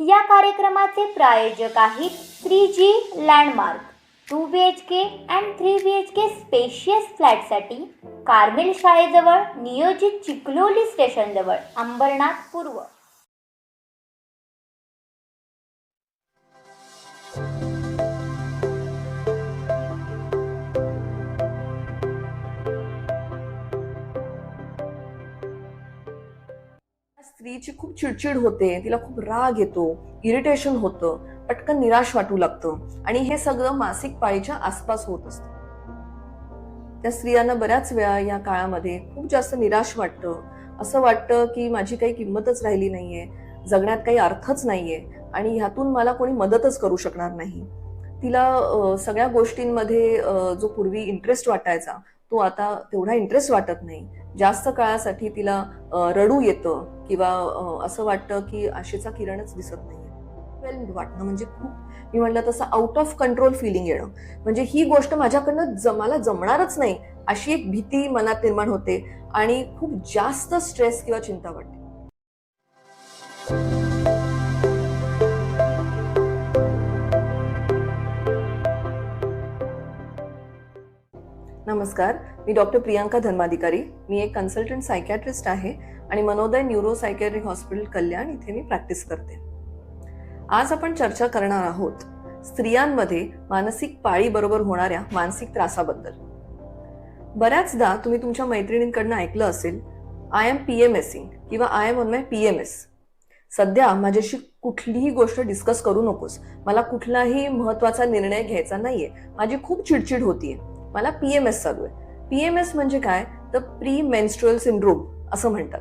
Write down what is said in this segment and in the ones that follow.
या कार्यक्रमाचे प्रायोजक आहेत three G landmark two B H K and three B H K spacious फ्लॅटसाठी Carmel शाळेजवळ नियोजित चिखलोली स्टेशनजवळ अंबरनाथ पूर्व. स्त्रीची खूप चिडचिड होते तिला खूप राग येतो इरिटेशन होतं पटकन निराश वाटू लागतं आणि हे सगळं मासिक पाळीच्या आसपास होत असतं. त्या स्त्रियांना बऱ्याच वेळा या काळामध्ये खूप जास्त निराश वाटतं. असं वाटतं की माझी काही किंमतच राहिली नाहीये जगण्यात काही अर्थच नाहीये आणि ह्यातून मला कोणी मदतच करू शकणार नाही. तिला सगळ्या गोष्टींमध्ये जो पूर्वी इंटरेस्ट वाटायचा तो आता तेवढा इंटरेस्ट वाटत नाही. जास्त काळासाठी तिला रडू येतं किंवा असं वाटतं की आशेचा किरणच दिसत नाही वेल वाटणं म्हणजे खूप. मी म्हणलं तसं आउट ऑफ कंट्रोल फिलिंग येणं. म्हणजे ही गोष्ट माझ्याकडनं जमाला जमणारच नाही अशी एक भीती मनात निर्माण होते आणि खूप जास्त स्ट्रेस किंवा चिंता वाटते. नमस्कार. मी डॉक्टर प्रियांका धर्माधिकारी. मी एक कन्सल्टंट सायकॅट्रिस्ट आहे आणि Manoday neuro psychiatric hospital Kalyan इथे मी प्रॅक्टिस करते. आज आपण चर्चा करणार आहोत स्त्रियांमध्ये मानसिक पाळी बरोबर होणाऱ्या मानसिक त्रासाबद्दल. बऱ्याचदा तुम्ही तुमच्या मैत्रिणींकडनं ऐकलं असेल आय एम पी एम एसिंग किंवा I am on my P M S सध्या माझ्याशी कुठलीही गोष्ट डिस्कस करू नकोस. मला कुठलाही महत्त्वाचा निर्णय घ्यायचा नाहीये. माझी खूप चिडचिड होतीये. मला पी एम एस चालू आहे. पी एम एस म्हणजे काय? तर प्री मेन्स्ट्रुअल सिंड्रोम असं म्हणतात.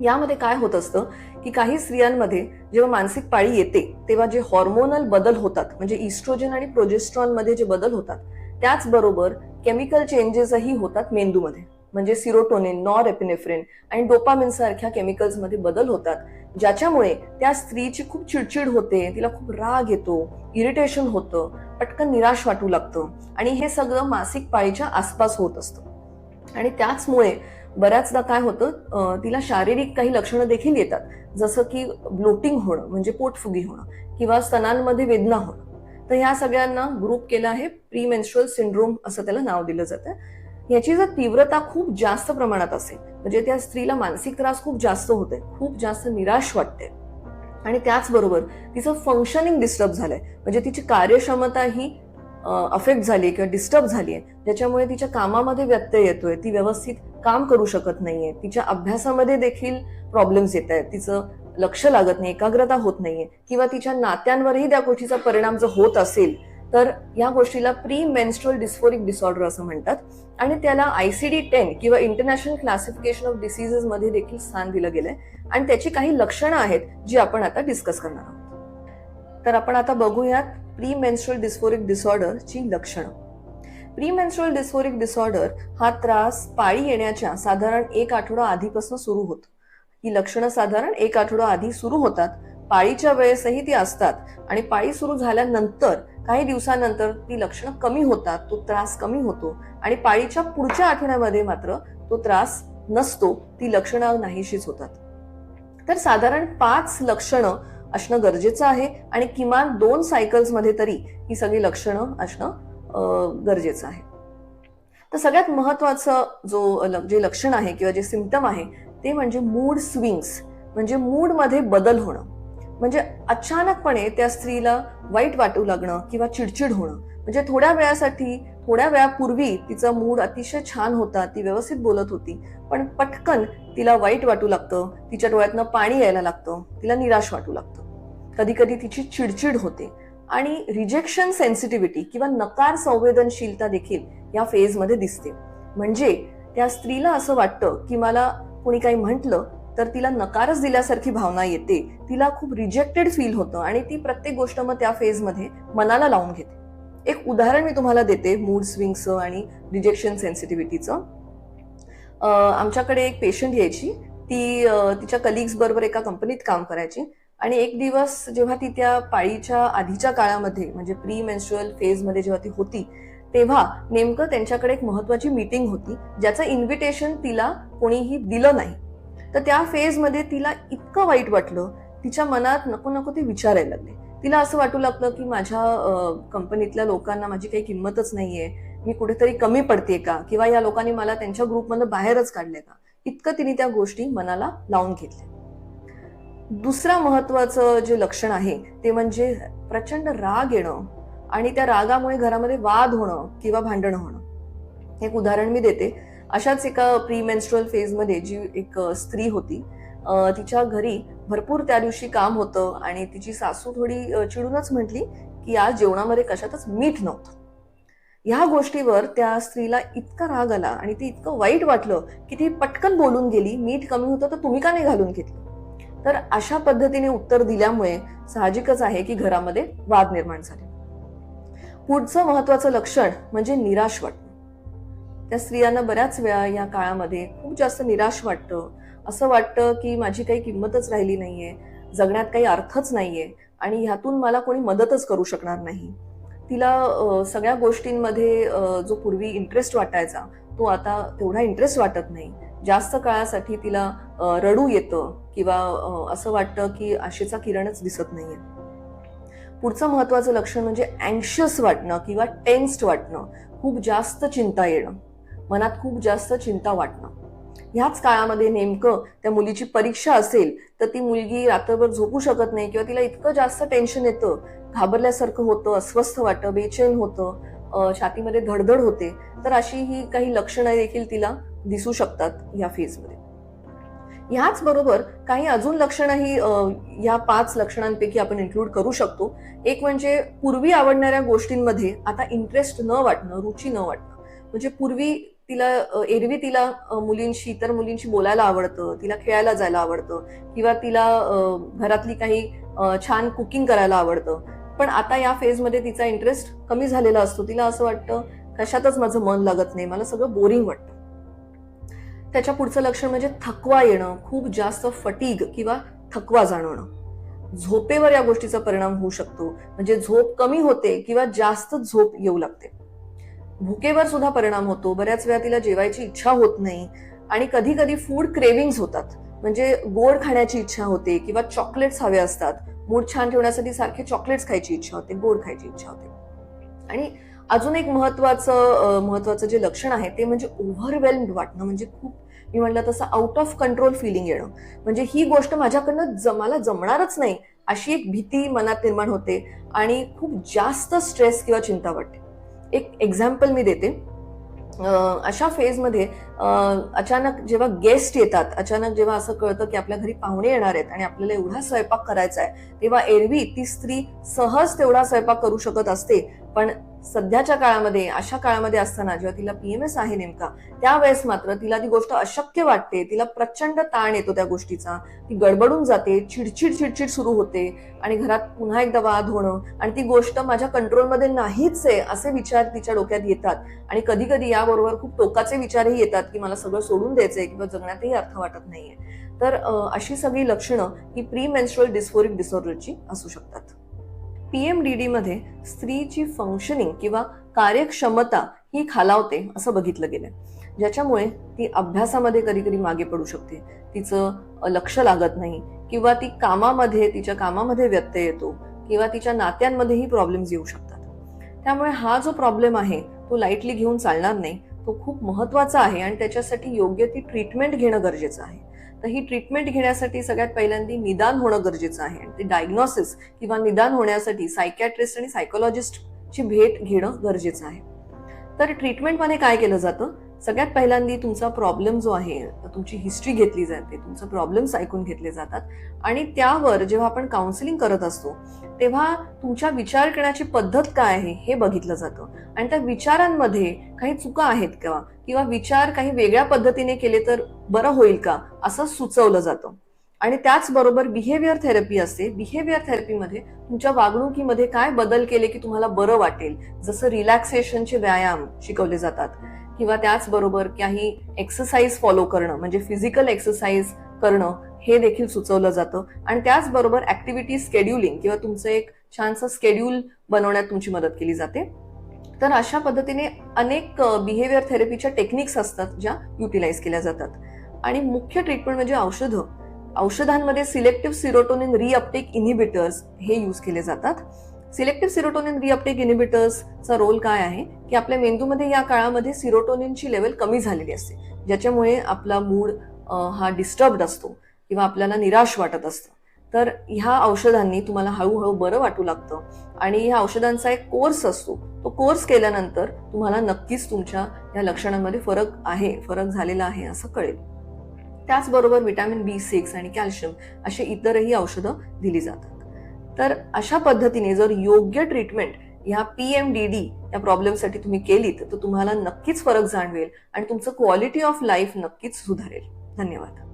यामध्ये काय होत असतं की काही स्त्रियांमध्ये जेव्हा मानसिक पाळी येते तेव्हा जे हॉर्मोनल बदल होतात म्हणजे इस्ट्रोजन आणि प्रोजेस्ट्रॉनमध्ये जे बदल होतात त्याचबरोबर केमिकल चेंजेसही होतात मेंदूमध्ये. म्हणजे सिरोटोनिन नॉर एपिनेफ्रिन आणि डोपामिन सारख्या केमिकल्समध्ये बदल होतात. ज्याच्यामुळे त्या स्त्रीची खूप चिडचिड होते तिला खूप राग येतो इरिटेशन होतं पटकन निराश वाटू लागतं आणि हे सगळं मासिक पाळीच्या आसपास होत असतं. आणि त्याचमुळे बऱ्याचदा काय होतं तिला शारीरिक काही लक्षणं देखील येतात. जसं की ब्लोटिंग होणं म्हणजे पोटफुगी होणं किंवा स्तनांमध्ये वेदना होणं. तर ह्या सगळ्यांना ग्रुप केला आहे प्री मेन्स्ट्रुअल सिंड्रोम असं त्याला नाव दिलं जातं. याची जर तीव्रता खूप जास्त प्रमाणात असेल म्हणजे त्या स्त्रीला मानसिक त्रास खूप जास्त होते खूप जास्त निराश वाटते. आणि त्याचबरोबर तिचं फंक्शनिंग डिस्टर्ब झालंय. म्हणजे तिची कार्यक्षमता ही अफेक्ट झाली किंवा डिस्टर्ब झाली आहे ज्याच्यामुळे तिच्या कामामध्ये व्यत्यय येतोय ती व्यवस्थित काम करू शकत नाहीये. तिच्या अभ्यासामध्ये देखील प्रॉब्लेम्स येत आहेत तिचं लक्ष लागत नाही एकाग्रता होत नाहीये. किंवा तिच्या नात्यांवरही त्या गोष्टीचा परिणाम जर होत असेल तर या गोष्टीला प्री मेन्स्ट्रुअल डिस्फोरिक डिसऑर्डर असं म्हणतात. आणि त्याला आयसीडी टेन किंवा इंटरनॅशनल क्लासिफिकेशन ऑफ डिसीजेस मध्ये देखील स्थान दिलं गेलंय. आणि त्याची काही लक्षणं आहेत जी आपण आता डिस्कस करणार आहोत. तर आपण आता बघूयात प्री मेन्स्ट्रुअल डिस्फोरिक डिसऑर्डरची लक्षणं. प्री मेन्स्ट्रुअल डिस्फोरिक डिसऑर्डर हा त्रास पाळी येण्याच्या साधारण एक आठवडा आधीपासून सुरू होतो. ही लक्षणं साधारण एक आठवडा आधी सुरू होतात. पाळीच्या वेळेसही ती असतात. आणि पाळी सुरू झाल्यानंतर काही दिवसानंतर ती लक्षणं कमी होतात तो त्रास कमी होतो. आणि पाळीच्या पुढच्या आठवड्यामध्ये मात्र तो त्रास नसतो ती लक्षणं नाहीशीच होतात. तर साधारण पाच लक्षणं असणं गरजेचं आहे आणि किमान दोन सायकल्समध्ये तरी ही सगळी लक्षणं असणं गरजेचं आहे. तर सगळ्यात महत्वाचं जो ल- जे लक्षण आहे किंवा जे सिमटम आहे ते म्हणजे मूड स्विंग्स. म्हणजे मूडमध्ये बदल होणं. म्हणजे अचानकपणे त्या स्त्रीला वाईट वाटू लागणं किंवा चिडचिड होणं. म्हणजे थोड्या वेळासाठी थोड्या वेळापूर्वी तिचा मूड अतिशय छान होता ती व्यवस्थित बोलत होती. पण पटकन तिला वाईट वाटू लागतं तिच्या डोळ्यातनं पाणी यायला लागतं तिला निराश वाटू लागतं. कधी कधी तिची चिडचिड होते. आणि रिजेक्शन सेन्सिटिव्हिटी किंवा नकार संवेदनशीलता देखील या फेजमध्ये दिसते. म्हणजे त्या स्त्रीला असं वाटतं की मला कोणी काही म्हटलं तर तिला नकारच दिल्यासारखी भावना येते. तिला खूप रिजेक्टेड फील होतं आणि ती प्रत्येक गोष्ट मग त्या फेजमध्ये मनाला लावून घेते. एक उदाहरण मी तुम्हाला देते मूड स्विंगचं आणि रिजेक्शन सेन्सिटिव्हिटीचं आमच्याकडे एक पेशंट यायची. ती तिच्या कलिग्स बरोबर एका कंपनीत काम करायची. आणि एक दिवस जेव्हा ती त्या पाळीच्या आधीच्या काळामध्ये म्हणजे प्री मेन्स्ट्रुअल फेजमध्ये जेव्हा ती होती तेव्हा नेमकं त्यांच्याकडे एक महत्वाची मीटिंग होती ज्याचं इन्व्हिटेशन तिला कोणीही दिलं नाही. तर त्या फेजमध्ये तिला इतकं वाईट वाटलं तिच्या मनात नको नको ते विचारायला लागले. तिला असं वाटू लागलं की माझ्या कंपनीतल्या लोकांना माझी काही किंमतच नाहीये. मी कुठेतरी कमी पडते का? किंवा या लोकांनी मला त्यांच्या ग्रुपमधून बाहेरच काढले का? इतकं तिने त्या गोष्टी मनाला लावून घेतल्या. दुसरा महत्वाचं जे लक्षण आहे ते म्हणजे प्रचंड राग येणं आणि त्या रागामुळे घरामध्ये वाद होणं किंवा भांडणं होणं. एक उदाहरण मी देते. अशाच एका प्री मेन्स्ट्रुअल फेजमध्ये जी एक स्त्री होती तिच्या घरी भरपूर त्या दिवशी काम होतं आणि तिची सासू थोडी चिडूनच म्हटली की आज जेवणामध्ये कशातच मीठ नव्हतं. ह्या गोष्टीवर त्या स्त्रीला इतका राग आला आणि ती इतकं वाईट वाटलं की ती पटकन बोलून गेली मीठ कमी होतं तर तुम्ही का नाही घालून घेतलं? तर अशा पद्धतीने उत्तर दिल्यामुळे साहजिकच आहे की घरामध्ये वाद निर्माण झाले. पुढचं महत्वाचं लक्षण म्हणजे निराश वाटणं. त्या स्त्रियांना बऱ्याच वेळा या काळामध्ये खूप जास्त निराश वाटतं. असं वाटतं की माझी काही किंमतच राहिली नाहीये जगण्यात काही अर्थच नाहीये आणि ह्यातून मला कोणी मदतच करू शकणार नाही. तिला सगळ्या गोष्टींमध्ये जो पूर्वी इंटरेस्ट वाटायचा तो आता तेवढा इंटरेस्ट वाटत नाही. जास्त काळासाठी तिला रडू येतं किंवा असं वाटतं की आशेचा किरणच दिसत नाहीये. पुढचं महत्वाचं लक्षण म्हणजे अँक्शियस वाटणं किंवा टेन्स्ड वाटणं. खूप जास्त चिंता येणं. मनात खूप जास्त चिंता वाटणं. ह्याच काळामध्ये नेमकं त्या मुलीची परीक्षा असेल तर ती मुलगी रात्रभर झोपू शकत नाही किंवा तिला इतकं जास्त टेन्शन येतं घाबरल्यासारखं होतं अस्वस्थ वाटतं बेचैन होतं छातीमध्ये धडधड होते तर अशी ही काही लक्षणं देखील तिला दिसू शकतात या फेजमध्ये ह्याच बरोबर काही अजून लक्षणंही अं, या पाच लक्षणांपैकी आपण इन्क्लूड करू शकतो. एक म्हणजे पूर्वी आवडणाऱ्या गोष्टींमध्ये आता इंटरेस्ट न वाटणं रुची न वाटणं. म्हणजे पूर्वी तिला एरवी तिला मुलींशी इतर मुलींशी बोलायला आवडतं तिला खेळायला जायला आवडतं किंवा तिला घरातली काही छान कुकिंग करायला आवडतं. पण आता या फेजमध्ये तिचा इंटरेस्ट कमी झालेला असतो. तिला असं वाटतं कशातच माझं मन लागत नाही. मला सगळं बोरिंग वाटतं. त्याच्या पुढचं लक्षण म्हणजे थकवा येणं खूप जास्त फटीग किंवा थकवा जाणवणं. झोपेवर या गोष्टीचा परिणाम होऊ शकतो. म्हणजे झोप कमी होते किंवा जास्त झोप येऊ लागते. भुकेवर सुद्धा परिणाम होतो. बऱ्याच वेळा तिला जेवायची इच्छा होत नाही आणि कधी कधी फूड क्रेविंग्स होतात. म्हणजे गोड खाण्याची इच्छा होते किंवा चॉकलेट्स हवे असतात. मूड छान ठेवण्यासाठी सारखे चॉकलेट्स खायची इच्छा होते गोड खायची इच्छा होते. आणि अजून एक महत्वाचं महत्वाचं जे लक्षण आहे ते म्हणजे ओव्हरवेल्ड वाटणं. म्हणजे खूप मी म्हणलं तसं आउट ऑफ कंट्रोल फिलिंग येणं. म्हणजे ही गोष्ट माझ्याकडनं जमाला जमणारच नाही अशी एक भीती मनात निर्माण होते आणि खूप जास्त स्ट्रेस किंवा चिंता वाटते. एक एक्झाम्पल मी देते. अशा फेजमध्ये अचानक जेव्हा गेस्ट येतात अचानक जेव्हा असं कळतं की आपल्या घरी पाहुणे येणार आहेत आणि आपल्याला एवढा स्वयंपाक करायचा आहे तेव्हा एरवी ती स्त्री सहज तेवढा स्वयंपाक करू शकत असते. पण सध्याच्या काळामध्ये अशा काळामध्ये असताना जेव्हा तिला पीएमएस आहे नेमका त्यावेळेस मात्र तिला ती गोष्ट अशक्य वाटते. तिला प्रचंड ताण येतो त्या गोष्टीचा. ती गडबडून जाते चिडचिड चिडचिड सुरू होते आणि घरात पुन्हा एकदा वाद होणं आणि ती गोष्ट माझ्या कंट्रोलमध्ये नाहीच आहे असे विचार तिच्या डोक्यात येतात. आणि कधी कधी याबरोबर खूप टोकाचे विचारही येतात की मला सगळं सोडून द्यायचंय किंवा जगण्यातही अर्थ वाटत नाहीये. तर अशी सगळी लक्षणं ही प्री मेन्स्ट्रल डिस्फोरिक डिसऑर्डरची असू शकतात. पीएमडीडी मध्ये स्त्रीची फंक्शनिंग किंवा कार्यक्षमता ही खालावते असं बघितलं गेलं ज्याच्यामुळे ती अभ्यासामध्ये कधी कधी मागे पडू शकते. तिचं लक्ष लागत नाही किंवा ती कामामध्ये तिच्या कामामध्ये व्यत्यय येतो किंवा तिच्या नात्यांमध्येही प्रॉब्लेम्स येऊ शकतात. त्यामुळे हा जो प्रॉब्लेम आहे तो लाईटली घेऊन चालणार नाही. तो खूप महत्त्वाचा आहे आणि त्याच्यासाठी योग्य ती ट्रीटमेंट घेणं गरजेचं आहे. तर ही ट्रीटमेंट घेण्यासाठी सगळ्यात पहिल्यांदा निदान होणं गरजेचं आहे. आणि ते डायग्नॉसिस किंवा निदान होण्यासाठी सायकॅट्रिस्ट आणि सायकोलॉजिस्टची भेट घेणं गरजेचं आहे. तर ट्रीटमेंटमध्ये काय केलं जातं? सगळ्यात पहिल्यांदा तुमचा प्रॉब्लेम जो आहे तुमची हिस्ट्री घेतली जाते तुमचे प्रॉब्लेम्स ऐकून घेतले जातात. आणि त्यावर जेव्हा आपण काउन्सिलिंग करत असतो तेव्हा तुमच्या विचार करण्याची पद्धत काय आहे हे बघितलं जातं. आणि त्या विचारांमध्ये काही चुका आहेत का? किंवा विचार काही वेगळ्या पद्धतीने केले तर बरं होईल का? असं सुचवलं जातं. आणि त्याचबरोबर बिहेवियर थेरपी असते. बिहेवियर थेरपीमध्ये तुमच्या वागणुकीमध्ये काय बदल केले की तुम्हाला बरं वाटेल? जसं रिलॅक्सेशनचे व्यायाम शिकवले जातात. किंवा त्याचबरोबर काही एक्सरसाइज फॉलो करणं म्हणजे फिजिकल एक्सरसाइज करणं हे देखील सुचवलं जातं. आणि त्याचबरोबर ऍक्टिव्हिटी स्केड्युलिंग किंवा तुमचं एक छानसं स्केड्यूल बनवण्यात तुमची मदत केली जाते. तर अशा पद्धतीने अनेक बिहेवियर थेरपीच्या टेक्निक्स असतात ज्या युटिलाइज केल्या जातात. आणि मुख्य ट्रीटमेंट म्हणजे औषधं. औषधांमध्ये सिलेक्टिव्ह सिरोटोनिन रिअपटेक इनहिबिटर्स हे यूज केले जातात. सिलेक्टिव्ह सिरोटोनिन रिअपटेक इनिबिटर्सचा रोल काय आहे? की आपल्या मेंदूमध्ये या काळामध्ये सिरोटोनिनची लेवल कमी झालेली असते. ज्याच्यामुळे आपला मूड हा डिस्टर्बड असतो किंवा आपल्याला निराश वाटत असतं. तर ह्या औषधांनी तुम्हाला हळूहळू बरं वाटू लागतं. आणि ह्या औषधांचा एक कोर्स असतो. तो कोर्स केल्यानंतर तुम्हाला नक्कीच तुमच्या या लक्षणांमध्ये फरक आहे फरक झालेला आहे असं कळेल. त्याचबरोबर विटॅमिन बी सिक्स आणि कॅल्शियम अशी इतरही औषधं दिली जातात. तर अशा पद्धतीने जर योग्य ट्रीटमेंट ह्या पी एम डी डी या प्रॉब्लेमसाठी तुम्ही केलीत तर तुम्हाला नक्कीच फरक जाणवेल आणि तुमचं क्वालिटी ऑफ लाईफ नक्कीच सुधारेल. धन्यवाद.